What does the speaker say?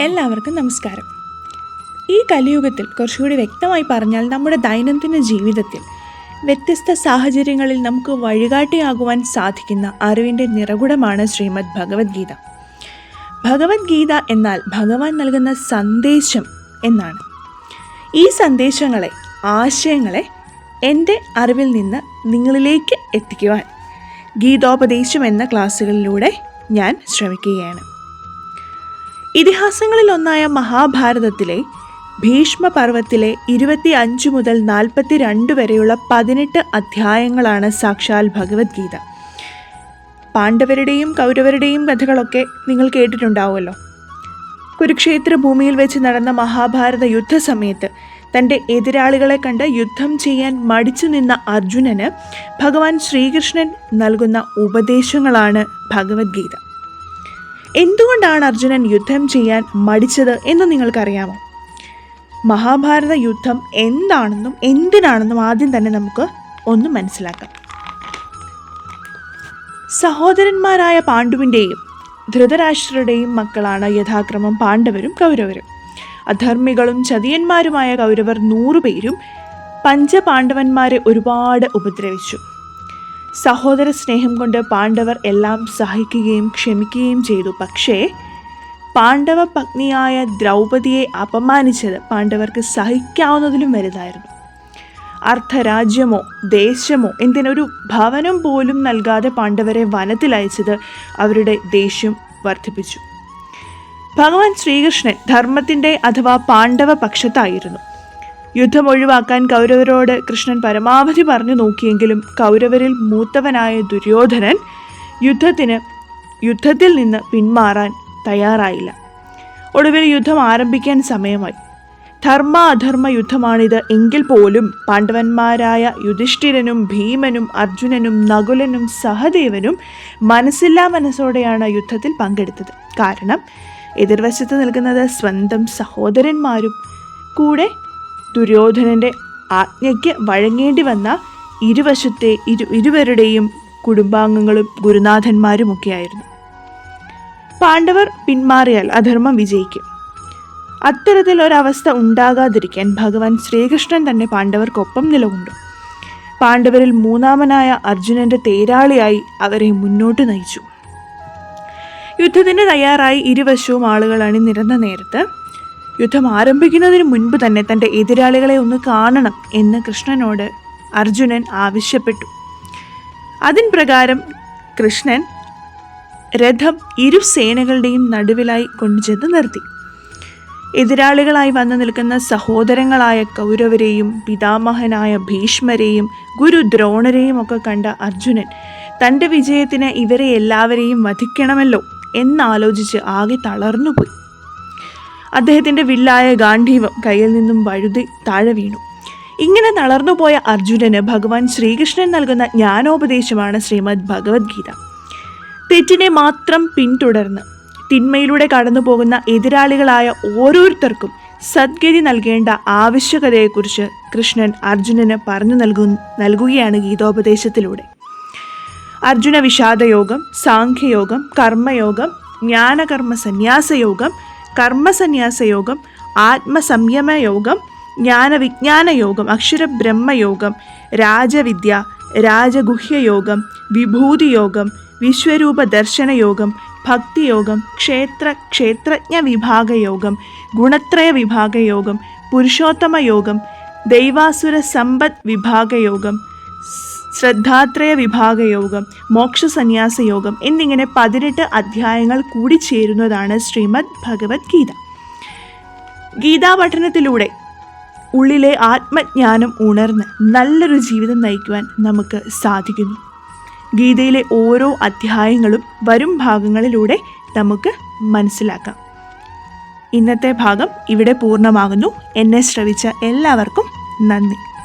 എല്ലാവർക്കും നമസ്കാരം. ഈ കലിയുഗത്തിൽ കുറച്ചുകൂടി വ്യക്തമായി പറഞ്ഞാൽ നമ്മുടെ ദൈനംദിന ജീവിതത്തിൽ വ്യത്യസ്ത സാഹചര്യങ്ങളിൽ നമുക്ക് വഴികാട്ടിയാകുവാൻ സാധിക്കുന്ന അറിവിന്റെ നിറകുടമാണ് ശ്രീമദ് ഭഗവത്ഗീത. ഭഗവത്ഗീത എന്നാൽ ഭഗവാൻ നൽകുന്ന സന്ദേശം എന്നാണ്. ഈ സന്ദേശങ്ങളെ ആശയങ്ങളെ എന്റെ അറിവിൽ നിന്ന് നിങ്ങളിലേക്ക് എത്തിക്കുവാൻ ഗീതോപദേശം എന്ന ക്ലാസ്സുകളിലൂടെ ഞാൻ ശ്രമിക്കുകയാണ്. ഇതിഹാസങ്ങളിലൊന്നായ മഹാഭാരതത്തിലെ ഭീഷ്മപർവത്തിലെ ഇരുപത്തി അഞ്ച് മുതൽ നാൽപ്പത്തി രണ്ട് വരെയുള്ള പതിനെട്ട് അധ്യായങ്ങളാണ് സാക്ഷാൽ ഭഗവത്ഗീത. പാണ്ഡവരുടെയും കൗരവരുടെയും കഥകളൊക്കെ നിങ്ങൾ കേട്ടിട്ടുണ്ടാവുമല്ലോ. കുരുക്ഷേത്ര ഭൂമിയിൽ വെച്ച് നടന്ന മഹാഭാരത യുദ്ധസമയത്ത് തന്റെ എതിരാളികളെ കണ്ട് യുദ്ധം ചെയ്യാൻ മടിച്ചു നിന്ന അർജുനന് ഭഗവാൻ ശ്രീകൃഷ്ണൻ നൽകുന്ന ഉപദേശങ്ങളാണ് ഭഗവത്ഗീത. എന്തുകൊണ്ടാണ് അർജുനൻ യുദ്ധം ചെയ്യാൻ മടിച്ചത് എന്ന് നിങ്ങൾക്കറിയാമോ? മഹാഭാരത യുദ്ധം എന്താണെന്നും എന്തിനാണെന്നും ആദ്യം തന്നെ നമുക്ക് ഒന്ന് മനസ്സിലാക്കാം. സഹോദരന്മാരായ പാണ്ഡുവിന്റെയും ധൃതരാഷ്ട്രരുടെയും മക്കളാണ് യഥാക്രമം പാണ്ഡവരും കൗരവരും. അധർമ്മികളും ചതിയന്മാരുമായ കൗരവർ നൂറുപേരും പഞ്ചപാണ്ഡവന്മാരെ ഒരുപാട് ഉപദ്രവിച്ചു. സഹോദര സ്നേഹം കൊണ്ട് പാണ്ഡവർ എല്ലാം സഹിക്കുകയും ക്ഷമിക്കുകയും ചെയ്തു. പക്ഷേ പാണ്ഡവ പത്നിയായ ദ്രൗപതിയെ അപമാനിച്ചത് പാണ്ഡവർക്ക് സഹിക്കാവുന്നതിലും വലുതായിരുന്നു. അർദ്ധരാജ്യമോ ദേശമോ എന്തിനൊരു ഭവനം പോലും നൽകാതെ പാണ്ഡവരെ വനത്തിലയച്ചത് അവരുടെ ദേഷ്യം വർദ്ധിപ്പിച്ചു. ഭഗവാൻ ശ്രീകൃഷ്ണൻ ധർമ്മത്തിന്റെ അഥവാ പാണ്ഡവ പക്ഷത്തായിരുന്നു. യുദ്ധം ഒഴിവാക്കാൻ കൗരവരോട് കൃഷ്ണൻ പരമാവധി പറഞ്ഞു നോക്കിയെങ്കിലും കൗരവരിൽ മൂത്തവനായ ദുര്യോധനൻ യുദ്ധത്തിന് യുദ്ധത്തിൽ നിന്ന് പിന്മാറാൻ തയ്യാറായില്ല. ഒടുവിൽ യുദ്ധം ആരംഭിക്കാൻ സമയമായി. ധർമ്മ അധർമ്മ യുദ്ധമാണിത് എങ്കിൽ പോലും പാണ്ഡവന്മാരായ യുധിഷ്ഠിരനും ഭീമനും അർജുനനും നകുലനും സഹദേവനും മനസ്സില്ലാ മനസ്സോടെയാണ് യുദ്ധത്തിൽ പങ്കെടുത്തത്. കാരണം എതിർവശത്ത് നിൽക്കുന്നത് സ്വന്തം സഹോദരന്മാരും കൂടെ ദുര്യോധനന്റെ ആജ്ഞയ്ക്ക് വഴങ്ങേണ്ടി വന്ന ഇരുവശത്തെ ഇരു ഇരുവരുടെയും കുടുംബാംഗങ്ങളും ഗുരുനാഥന്മാരുമൊക്കെയായിരുന്നു. പാണ്ഡവർ പിന്മാറിയാൽ അധർമ്മം വിജയിക്കും. അത്തരത്തിൽ ഒരവസ്ഥ ഉണ്ടാകാതിരിക്കാൻ ഭഗവാൻ ശ്രീകൃഷ്ണൻ തന്നെ പാണ്ഡവർക്കൊപ്പം നിലകൊണ്ടു. പാണ്ഡവരിൽ മൂന്നാമനായ അർജുനന്റെ തേരാളിയായി അവരെ മുന്നോട്ട് നയിച്ചു. യുദ്ധത്തിന് തയ്യാറായി ഇരുവശവും ആളുകൾ അണിനിരന്ന നേരത്ത് യുദ്ധം ആരംഭിക്കുന്നതിന് മുൻപ് തന്നെ തന്റെ എതിരാളികളെ ഒന്ന് കാണണം എന്ന് കൃഷ്ണനോട് അർജുനൻ ആവശ്യപ്പെട്ടു. അതിൻ പ്രകാരം കൃഷ്ണൻ രഥം ഇരു സേനകളുടെയും നടുവിലായി കൊണ്ടുചെന്ന് നിർത്തി. എതിരാളികളായി വന്നു നിൽക്കുന്ന സഹോദരങ്ങളായ കൗരവരെയും പിതാമഹനായ ഭീഷ്മരെയും ഗുരു ദ്രോണരെയും ഒക്കെ കണ്ട അർജുനൻ തന്റെ വിജയത്തിന് ഇവരെ എല്ലാവരെയും വധിക്കണമല്ലോ എന്നാലോചിച്ച് ആകെ തളർന്നുപോയി. അദ്ദേഹത്തിന്റെ വില്ലായ ഗാന്ധീവം കയ്യിൽ നിന്നും വഴുതി താഴെ വീണു. ഇങ്ങനെ തളർന്നുപോയ അർജുനന് ഭഗവാൻ ശ്രീകൃഷ്ണൻ നൽകുന്ന ജ്ഞാനോപദേശമാണ് ശ്രീമദ് ഭഗവത്ഗീത. തെറ്റിനെ മാത്രം പിന്തുടർന്ന് തിന്മയിലൂടെ കടന്നു പോകുന്ന എതിരാളികളായ ഓരോരുത്തർക്കും സദ്ഗതി നൽകേണ്ട ആവശ്യകതയെക്കുറിച്ച് കൃഷ്ണൻ അർജുനന് പറഞ്ഞു നൽകു നൽകുകയാണ് ഗീതോപദേശത്തിലൂടെ. അർജുന വിഷാദയോഗം സാഖ്യയോഗം കർമ്മയോഗം ജ്ഞാനകർമ്മ സന്യാസയോഗം കർമ്മസന്യാസയോഗം ആത്മസംയമയോഗം ജ്ഞാനവിജ്ഞാന യോഗം അക്ഷരബ്രഹ്മയോഗം രാജവിദ്യ രാജഗുഹ്യയോഗം വിഭൂതിയോഗം വിശ്വരൂപ ദർശന യോഗം ഭക്തിയോഗം ക്ഷേത്ര ക്ഷേത്രജ്ഞ വിഭാഗയോഗം ഗുണത്രയ വിഭാഗയോഗം പുരുഷോത്തമ യോഗം ദൈവാസുര സമ്പദ് വിഭാഗയോഗം ശ്രദ്ധാത്രയ വിഭാഗയോഗം മോക്ഷസന്യാസ യോഗം എന്നിങ്ങനെ പതിനെട്ട് അധ്യായങ്ങൾ കൂടി കൂടിച്ചേരുന്നതാണ് ശ്രീമദ് ഭഗവത്ഗീത ഗീതാ. പഠനത്തിലൂടെ ഉള്ളിലെ ആത്മജ്ഞാനം ഉണർന്ന് നല്ലൊരു ജീവിതം നയിക്കുവാൻ നമുക്ക് സാധിക്കുന്നു. ഗീതയിലെ ഓരോ അധ്യായങ്ങളും വരും ഭാഗങ്ങളിലൂടെ നമുക്ക് മനസ്സിലാക്കാം. ഇന്നത്തെ ഭാഗം ഇവിടെ പൂർണമാകുന്നു. എന്നെ ശ്രവിച്ച എല്ലാവർക്കും നന്ദി.